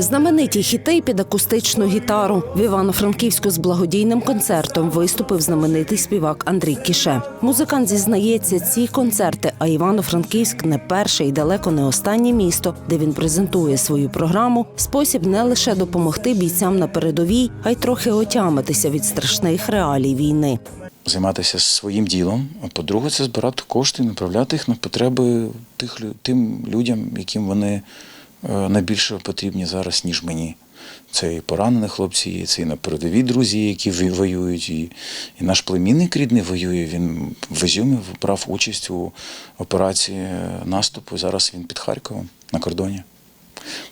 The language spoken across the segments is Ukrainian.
Знамениті хіти під акустичну гітару в Івано-Франківську з благодійним концертом виступив знаменитий співак Андрій Кіше. Музикант зізнається, ці концерти, а Івано-Франківськ не перше і далеко не останнє місто, де він презентує свою програму. Спосіб не лише допомогти бійцям на передовій, а й трохи отямитися від страшних реалій війни. займатися своїм ділом. А по-друге, це збирати кошти направляти їх на потреби тих тим людям, яким вони найбільше потрібні зараз, ніж мені. Це і поранені хлопці, і це і на передовій друзі, які воюють, і, і наш племінник рідний воює. Він в Ізюмі брав участь у операції наступу. Зараз він під Харковом на кордоні.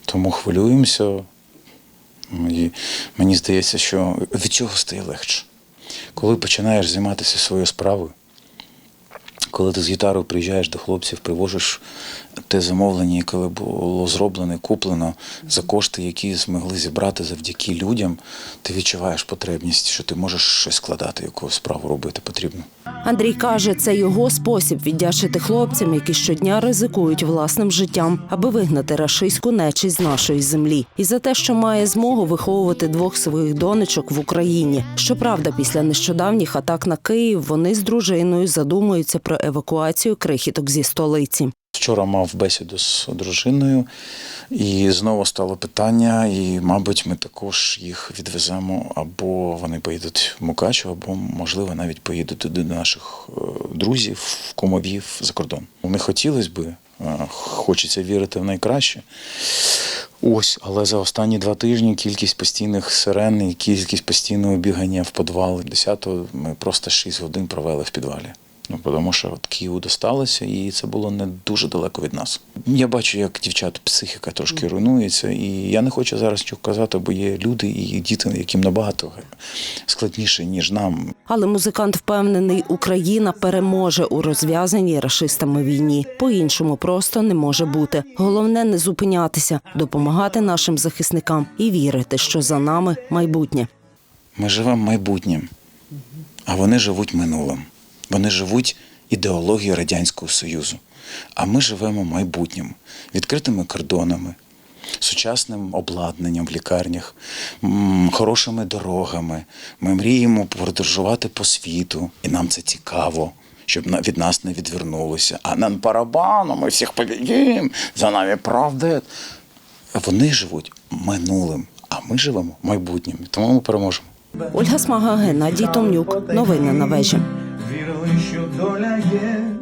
Тому хвилюємося. І мені здається, що від цього стає легше. Коли починаєш займатися своєю справою, коли ти з гітарою приїжджаєш до хлопців, привозиш те замовлення, яке було зроблене, куплено за кошти, які змогли зібрати завдяки людям, ти відчуваєш потребність, що ти можеш щось складати, яку справу робити потрібно. Андрій каже, це його спосіб віддячити хлопцям, які щодня ризикують власним життям, аби вигнати рашистську нечість з нашої землі, і за те, що має змогу виховувати двох своїх донечок в Україні. Щоправда, після нещодавніх атак на Київ вони з дружиною задумуються про евакуацію крихіток зі столиці. Вчора мав бесіду з дружиною, і знову стало питання, і, мабуть, ми також їх відвеземо, або вони поїдуть в Мукачево, або, можливо, навіть поїдуть до наших е, друзів, кумовів за кордон. Не хотілося би, е, хочеться вірити в найкраще. Ось, але за останні два тижні кількість постійних сирен і кількість постійного бігання в підвал. 10-го ми просто 6 годин провели в підвалі. Ну, тому що от Києву досталося, і це було не дуже далеко від нас. Я бачу, як дівчат психіка трошки руйнується, і я не хочу зараз нічого казати, бо є люди і діти, яким набагато складніше, ніж нам. Але музикант впевнений, Україна переможе у розв'язаній рашистами війні. По-іншому просто не може бути. Головне не зупинятися, допомагати нашим захисникам і вірити, що за нами майбутнє. Ми живемо майбутнім, а вони живуть минулим. Вони живуть ідеологією Радянського Союзу. А ми живемо майбутнім, відкритими кордонами, сучасним обладнанням в лікарнях, хорошими дорогами. Ми мріємо подорожувати по світу, і нам це цікаво. Щоб від нас не відвернулося. А нам барабану, ми всіх побідім, за нами правда. Вони живуть минулим, а ми живемо майбутнім. Тому ми переможемо. Ольга Смага, Геннадій Томнюк. Новини на вежі. Що доля є